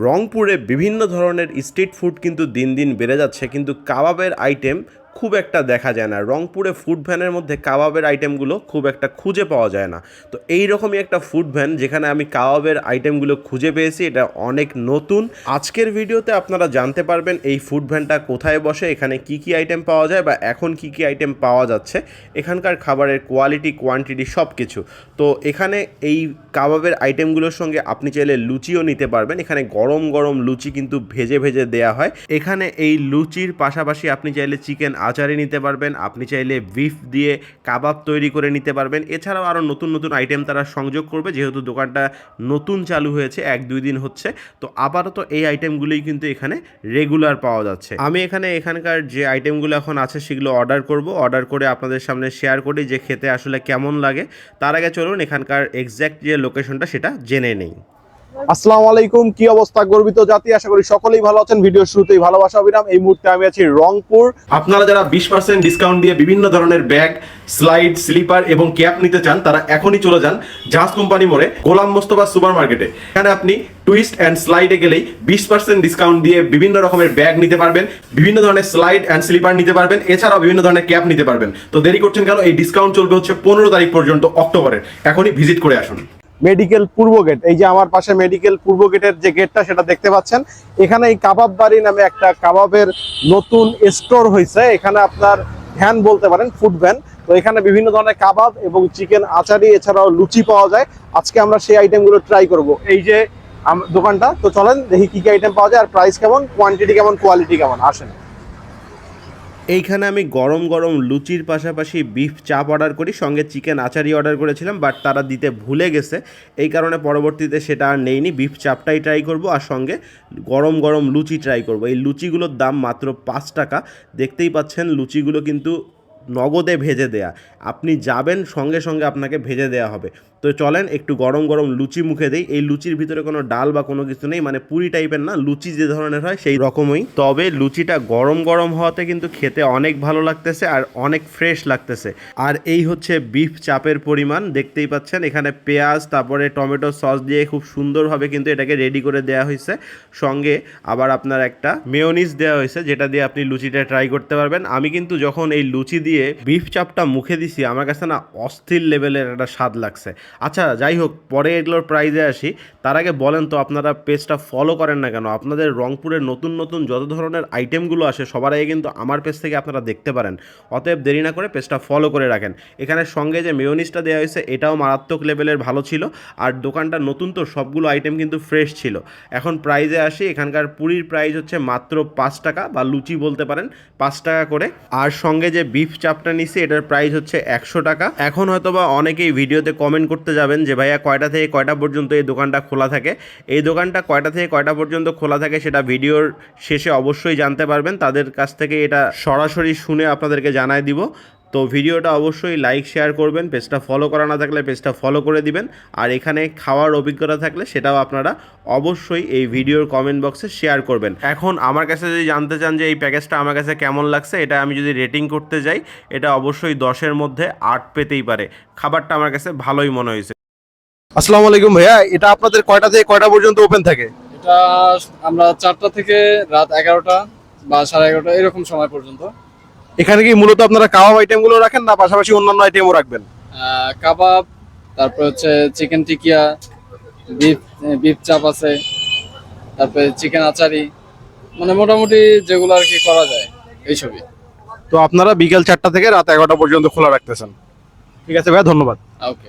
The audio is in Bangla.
রংপুরে বিভিন্ন ধরনের স্ট্রিট ফুড কিন্তু দিন দিন বেড়ে যাচ্ছে কিন্তু কাবাবের আইটেম খুব একটা দেখা যায় না। রংপুরে ফুড ভ্যানের মধ্যে কাবাবের আইটেমগুলো খুব একটা খুঁজে পাওয়া যায় না। তো এই রকমই একটা ফুড ভ্যান যেখানে আমি কাবাবের আইটেমগুলো খুঁজে পেয়েছি, এটা অনেক নতুন। আজকের ভিডিওতে আপনারা জানতে পারবেন এই ফুড ভ্যানটা কোথায় বসে, এখানে কি কি আইটেম পাওয়া যায় বা এখন কি কি আইটেম পাওয়া যাচ্ছে। এখানকার খাবারের কোয়ালিটি কোয়ান্টিটি সব কিছু তো এখানে এই কাবাবের আইটেমগুলোর সঙ্গে আপনি চাইলে লুচিও নিতে পারবেন। এখানে গরম গরম লুচি কিন্তু ভেজে ভেজে দেয়া হয়। এখানে এই লুচির পাশাপাশি আপনি চাইলে চিকেন আচারি নিতে পারবেন। আপনি চাইলে বিফ দিয়ে কাবাব তৈরি করে নিতে পারবেন। এছাড়াও আরও নতুন নতুন আইটেম তারা সংযোগ করবে। যেহেতু দোকানটা নতুন চালু হয়েছে, এক, দুই দিন হচ্ছে। তো আপাতত এই আইটেমগুলোই কিন্তু এখানে রেগুলার পাওয়া যাচ্ছে। আমি এখানে এখানকার যে আইটেমগুলো এখন আছে, সেগুলো অর্ডার করব। অর্ডার করে আপনাদের সামনে শেয়ার করি যে খেতে আসলে কেমন লাগে। তার আগে চলুন এখানকার এক্স্যাক্ট যে লোকেশনটা সেটা জেনে নেই। আসসালামু আলাইকুম, কি অবস্থা? গর্বিত জাতি, আশা করি সকলেই ভালো আছেন। ভিডিও শুরুতেই ভালোবাসা অবিরাম এই মুহূর্তে আমি আছি রংপুর। আপনারা যারা বিশ পার্সেন্ট ডিসকাউন্ট দিয়ে বিভিন্ন ধরনের ব্যাগ স্লাইড স্লিপার এবং ক্যাপ নিতে চান, তারা এখনই চলে যান জাহাজ কোম্পানি মোড়ে, গোলাম মোস্তফা সুপার মার্কেটে এখানে আপনি টুইস্ট অ্যান্ড স্লাইডে গেলেই বিশ পার্সেন্ট ডিসকাউন্ট দিয়ে বিভিন্ন রকমের ব্যাগ নিতে পারবেন, বিভিন্ন ধরনের স্লাইড অ্যান্ড স্লিপার নিতে পারবেন, এছাড়াও বিভিন্ন ধরনের ক্যাপ নিতে পারবেন। তো দেরি করছেন কেন? এই ডিসকাউন্ট চলবে হচ্ছে পনেরো তারিখ পর্যন্ত অক্টোবরের। এখনই ভিজিট করে আসুন। মেডিকেল পূর্ব গেট, এই যে আমার পাশে মেডিকেল পূর্ব গেটের যে গেটটা সেটা দেখতে পাচ্ছেন। এখানে এই কাবাব বাড়ি নামে একটা কাবাবের নতুন স্টোর হয়েছে। এখানে আপনার ভ্যান বলতে পারেন ফুড ভ্যান তো এখানে বিভিন্ন ধরনের কাবাব এবং চিকেন আচারি, এছাড়াও লুচি পাওয়া যায়। আজকে আমরা সেই আইটেমগুলো ট্রাই করব। এই যে দোকানটা, তো চলেন দেখি কি কি আইটেম পাওয়া যায় আর প্রাইস কেমন কোয়ান্টিটি কেমন কোয়ালিটি কেমন, আসেন। এইখানে আমি গরম গরম লুচির পাশাপাশি বিফ চাপ অর্ডার করি, সঙ্গে চিকেন আচারি অর্ডার করেছিলাম বাট তারা দিতে ভুলে গেছে। এই কারণে পরবর্তীতে সেটা আর নেইনি বিফ চাপটাই ট্রাই করব আর সঙ্গে গরম গরম লুচি ট্রাই করব। এই লুচিগুলোর দাম মাত্র পাঁচ টাকা। দেখতেই পাচ্ছেন, লুচিগুলো কিন্তু নগদে ভেজে দেয়া। আপনি যাবেন, সঙ্গে সঙ্গে আপনাকে ভেজে দেওয়া হবে। তো চলেন, একটু গরম গরম লুচি মুখে দেই। এই লুচির ভিতরে কোনো ডাল বা কোনো কিছু নেই মানে পুরি টাইপের না, লুচি যে ধরনের হয় সেই রকমই। তবে লুচিটা গরম গরম হওয়াতে কিন্তু খেতে অনেক ভালো লাগতেছে আর অনেক ফ্রেশ লাগতেছে। আর এই হচ্ছে বিফ চাপের পরিমাণ, দেখতেই পাচ্ছেন। এখানে পেঁয়াজ, তারপরে টমেটো সস দিয়ে খুব সুন্দরভাবে কিন্তু এটাকে রেডি করে দেওয়া হয়েছে। সঙ্গে আবার আপনার একটা মেয়োনিজ দেওয়া হয়েছে, যেটা দিয়ে আপনি লুচিটা ট্রাই করতে পারবেন। আমি কিন্তু যখন এই লুচি দিয়ে বিফ চাপটা মুখে দিছি, আমার কাছে না অস্থির লেভেলের একটা স্বাদ লাগছে। আচ্ছা যাই হোক, পরে এগুলোর প্রাইজে আসি। তার আগে বলেন তো, আপনারা পেজটা ফলো করেন না কেন? আপনাদের রংপুরের নতুন নতুন যত ধরনের আইটেমগুলো আসে, সবার আগে কিন্তু আমার পেজ থেকে আপনারা দেখতে পারেন। অতএব দেরি না করে পেজটা ফলো করে রাখেন। এখানে সঙ্গে যে মেয়োনিজটা দেওয়া হয়েছে, এটাও মারাত্মক লেভেলের ভালো ছিল। আর দোকানটা নতুন তো, সবগুলো আইটেম কিন্তু ফ্রেশ ছিল। এখন প্রাইজে আসি, এখানকার পুরীর প্রাইস হচ্ছে মাত্র পাঁচ টাকা বা লুচি বলতে পারেন, পাঁচ টাকা করে। আর সঙ্গে যে বিফ চাপটা নিছি, এটার প্রাইস হচ্ছে একশো টাকা। এখন হয়তো বা অনেকেই ভিডিওতে কমেন্ট করতে যাবেন যে, ভাইয়া, কয়টা থেকে কয়টা পর্যন্ত এই দোকানটা খোলা থাকে? এই দোকানটা কয়টা থেকে কয়টা পর্যন্ত খোলা থাকে সেটা ভিডিওর শেষে অবশ্যই জানতে পারবেন। তাদের কাছ থেকে এটা সরাসরি শুনে আপনাদেরকে জানায় দিব। তো ভিডিওটা অবশ্যই লাইক শেয়ার করবেন পেজটা ফলো করা না থাকলে পেজটা ফলো করে দিবেন। আর এখানে খাওয়ার অভিজ্ঞতা থাকলে সেটাও আপনারা অবশ্যই এই ভিডিওর কমেন্ট বক্সে শেয়ার করবেন। এখন আমার কাছে যদি জানতে চান যে এই প্যাকেজটা আমার কাছে কেমন লাগছে এটা আমি যদি রেটিং করতে যাই এটা অবশ্যই দশের মধ্যে আট পেতেই পারে। খাবারটা আমার কাছে ভালোই মনে হয়েছে। আসসালামু আলাইকুম ভাইয়া এটা আপনাদের কয়টা থেকে কয়টা পর্যন্ত ওপেন থাকে? এটা আমরা চারটা থেকে রাত এগারোটা বা সাড়ে এগারোটা এরকম সময় পর্যন্ত। এখানে কি মূলত আপনারা কাবাব আইটেমগুলো রাখেন না পাশাপাশি অন্যান্য আইটেমও রাখবেন? কাবাব তারপর হচ্ছে চিকেন টিকিয়া বিফ বিফ চাপ আছে তারপরে চিকেন আচারি মানে মোটামুটি যেগুলো আর কি করা যায় এইসবই। তো আপনারা বিকেল চারটা থেকে রাত এগারোটা পর্যন্ত খোলা রাখতেছেন। ঠিক আছে ভাই ধন্যবাদ। ওকে।